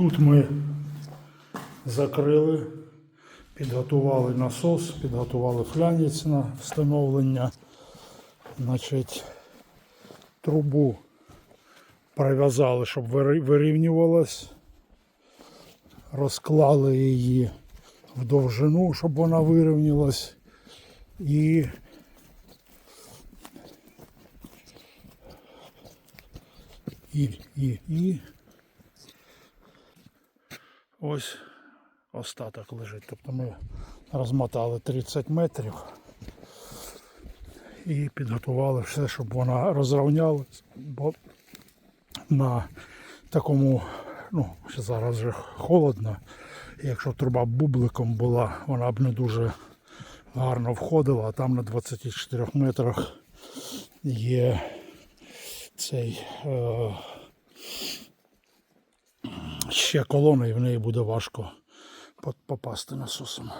Тут ми закрили, підготували насос, підготували флянець на встановлення. Значить, трубу прив'язали, щоб вирівнювалась. Розклали її в довжину, щоб вона вирівнялась. І і, і, і ось остаток лежить. Тобто ми розмотали 30 метрів і підготували все, щоб вона розрівнялась, бо на такому, ну, ще зараз вже холодно. Якщо труба бубликом була, вона б не дуже гарно входила, а там на 24 метрах є цей е, ще колона і в неї буде важко по- попасти насосом.